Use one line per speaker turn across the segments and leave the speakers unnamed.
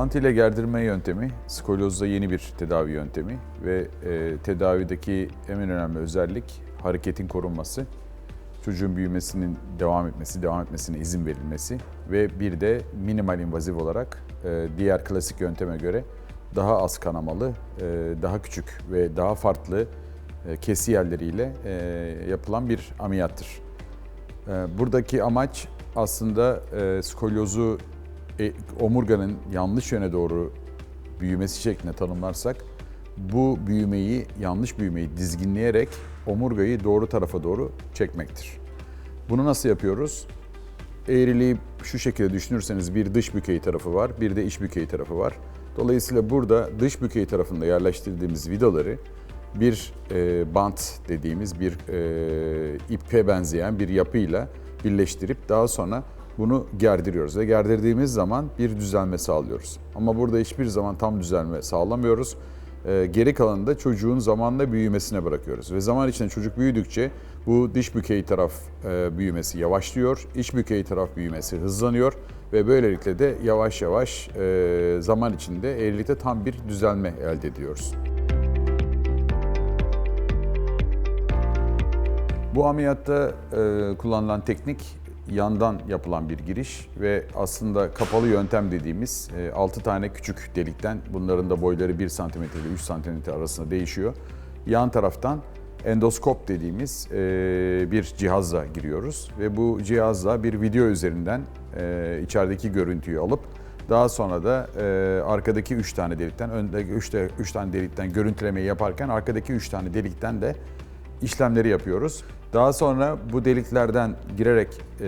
Bant ile gerdirme yöntemi skolyozda yeni bir tedavi yöntemi ve e, tedavideki en önemli özellik hareketin korunması, çocuğun büyümesinin devam etmesi, devam etmesine izin verilmesi ve bir de minimal invazif olarak e, diğer klasik yönteme göre daha az kanamalı, e, daha küçük ve daha farklı e, kesi yerleriyle e, yapılan bir ameliyattır. E, buradaki amaç aslında e, skolyozu e, omurganın yanlış yöne doğru büyümesi şeklinde tanımlarsak bu büyümeyi, yanlış büyümeyi dizginleyerek omurgayı doğru tarafa doğru çekmektir. Bunu nasıl yapıyoruz? Eğriliği şu şekilde düşünürseniz bir dış bükey tarafı var, bir de iç bükey tarafı var. Dolayısıyla burada dış bükey tarafında yerleştirdiğimiz vidaları bir e, bant dediğimiz bir e, ipe benzeyen bir yapıyla birleştirip daha sonra bunu gerdiriyoruz ve gerdirdiğimiz zaman bir düzelme sağlıyoruz. Ama burada hiçbir zaman tam düzelme sağlamıyoruz. Ee, geri kalanını da çocuğun zamanla büyümesine bırakıyoruz. Ve zaman içinde çocuk büyüdükçe bu diş bükey taraf e, büyümesi yavaşlıyor, iç bükey taraf büyümesi hızlanıyor ve böylelikle de yavaş yavaş e, zaman içinde eğrilikte tam bir düzelme elde ediyoruz. Bu ameliyatta e, kullanılan teknik yandan yapılan bir giriş ve aslında kapalı yöntem dediğimiz 6 tane küçük delikten bunların da boyları 1 cm ile 3 cm arasında değişiyor. Yan taraftan endoskop dediğimiz e, bir cihazla giriyoruz ve bu cihazla bir video üzerinden e, içerideki görüntüyü alıp daha sonra da e, arkadaki 3 tane delikten, öndeki 3 3 tane delikten görüntülemeyi yaparken arkadaki 3 tane delikten de işlemleri yapıyoruz. Daha sonra bu deliklerden girerek e,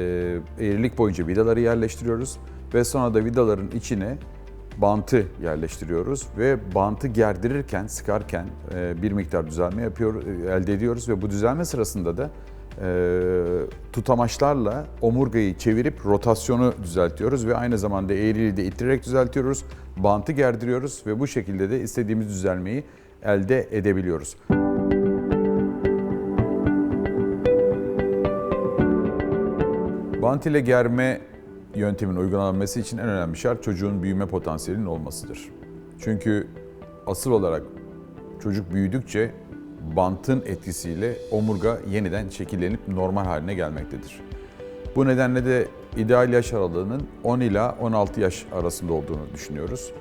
eğrilik boyunca vidaları yerleştiriyoruz ve sonra da vidaların içine bantı yerleştiriyoruz ve bantı gerdirirken, sıkarken e, bir miktar düzelme yapıyor, e, elde ediyoruz ve bu düzelme sırasında da e, tutamaçlarla omurgayı çevirip rotasyonu düzeltiyoruz ve aynı zamanda eğriliği de ittirerek düzeltiyoruz. Bantı gerdiriyoruz ve bu şekilde de istediğimiz düzelmeyi elde edebiliyoruz. Bant ile germe yöntemin uygulanması için en önemli şart çocuğun büyüme potansiyelinin olmasıdır. Çünkü asıl olarak çocuk büyüdükçe bantın etkisiyle omurga yeniden şekillenip normal haline gelmektedir. Bu nedenle de ideal yaş aralığının 10 ila 16 yaş arasında olduğunu düşünüyoruz.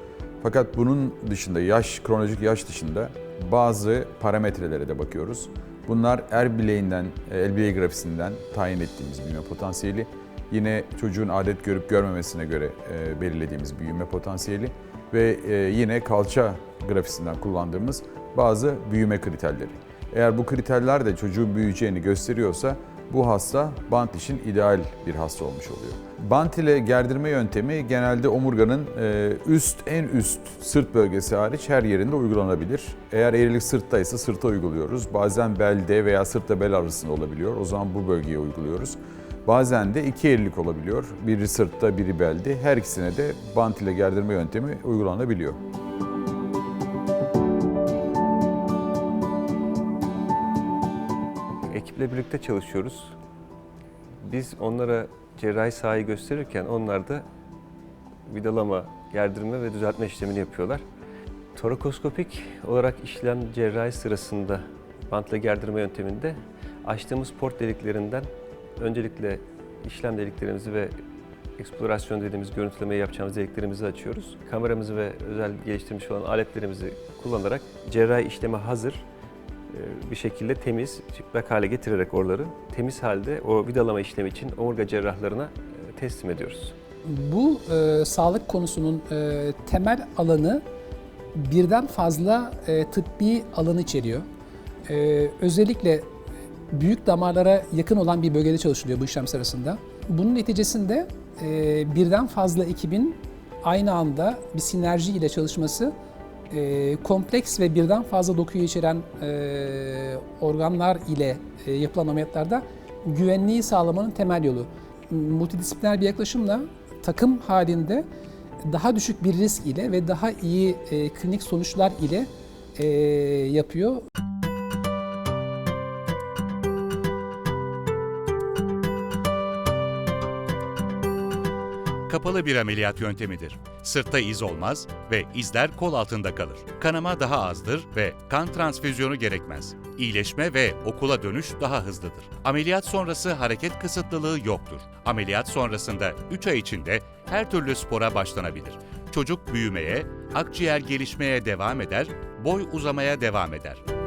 Fakat bunun dışında yaş, kronolojik yaş dışında bazı parametrelere de bakıyoruz. Bunlar er bileğinden, el bileği grafisinden tayin ettiğimiz büyüme potansiyeli, yine çocuğun adet görüp görmemesine göre e, belirlediğimiz büyüme potansiyeli ve e, yine kalça grafisinden kullandığımız bazı büyüme kriterleri. Eğer bu kriterler de çocuğun büyüyeceğini gösteriyorsa bu hasta bant için ideal bir hasta olmuş oluyor. Bant ile gerdirme yöntemi genelde omurganın e, üst, en üst sırt bölgesi hariç her yerinde uygulanabilir. Eğer eğrilik sırttaysa sırta uyguluyoruz. Bazen belde veya sırtla bel arasında olabiliyor. O zaman bu bölgeye uyguluyoruz. Bazen de iki eğrilik olabiliyor. Biri sırtta, biri belde. Her ikisine de bant ile gerdirme yöntemi uygulanabiliyor.
Ekiple birlikte çalışıyoruz. Biz onlara cerrahi sahayı gösterirken onlar da vidalama, gerdirme ve düzeltme işlemini yapıyorlar. Torakoskopik olarak işlem cerrahi sırasında bantla gerdirme yönteminde açtığımız port deliklerinden öncelikle işlem deliklerimizi ve eksplorasyon dediğimiz görüntülemeyi yapacağımız deliklerimizi açıyoruz. Kameramızı ve özel geliştirmiş olan aletlerimizi kullanarak cerrahi işleme hazır bir şekilde temiz, çıplak hale getirerek oraları temiz halde o vidalama işlemi için omurga cerrahlarına e, teslim ediyoruz.
Bu e, sağlık konusunun e, temel alanı birden fazla e, tıbbi alan içeriyor. E, özellikle büyük damarlara yakın olan bir bölgede çalışılıyor bu işlem sırasında. Bunun neticesinde e, birden fazla ekibin aynı anda bir sinerji ile çalışması e, kompleks ve birden fazla dokuyu içeren e, organlar ile e, yapılan ameliyatlarda güvenliği sağlamanın temel yolu. Multidisipliner bir yaklaşımla takım halinde daha düşük bir risk ile ve daha iyi e, klinik sonuçlar ile e, yapıyor.
Kapalı bir ameliyat yöntemidir. Sırtta iz olmaz ve izler kol altında kalır. Kanama daha azdır ve kan transfüzyonu gerekmez. İyileşme ve okula dönüş daha hızlıdır. Ameliyat sonrası hareket kısıtlılığı yoktur. Ameliyat sonrasında 3 ay içinde her türlü spora başlanabilir. Çocuk büyümeye, akciğer gelişmeye devam eder, boy uzamaya devam eder.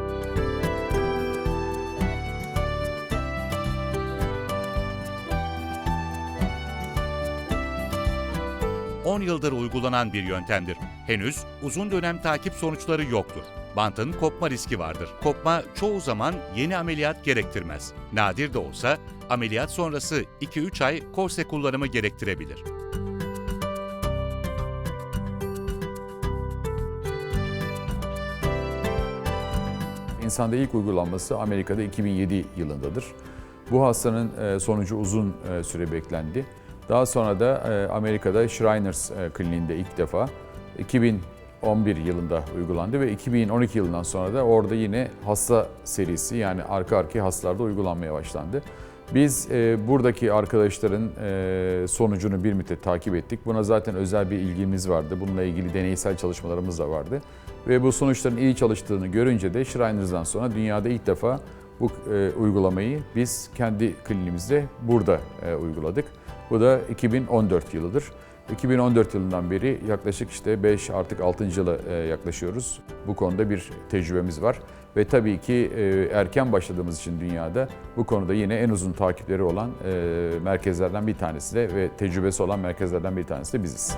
...10 yıldır uygulanan bir yöntemdir. Henüz uzun dönem takip sonuçları yoktur. Bantın kopma riski vardır. Kopma çoğu zaman yeni ameliyat gerektirmez. Nadir de olsa ameliyat sonrası 2-3 ay korse kullanımı gerektirebilir.
İnsanda ilk uygulanması Amerika'da 2007 yılındadır. Bu hastanın e, sonucu uzun e, süre beklendi. Daha sonra da e, Amerika'da Shriners e, Kliniğinde ilk defa 2011 yılında uygulandı ve 2012 yılından sonra da orada yine hasta serisi yani arka arkaya hastalarda uygulanmaya başlandı. Biz e, buradaki arkadaşların e, sonucunu bir müddet takip ettik. Buna zaten özel bir ilgimiz vardı. Bununla ilgili deneysel çalışmalarımız da vardı. Ve bu sonuçların iyi çalıştığını görünce de Shriners'dan sonra dünyada ilk defa bu e, uygulamayı biz kendi kliniğimizde burada e, uyguladık. Bu da 2014 yılıdır. 2014 yılından beri yaklaşık işte 5 artık 6. yıla e, yaklaşıyoruz. Bu konuda bir tecrübemiz var. Ve tabii ki e, erken başladığımız için dünyada bu konuda yine en uzun takipleri olan e, merkezlerden bir tanesi de ve tecrübesi olan merkezlerden bir tanesi de biziz.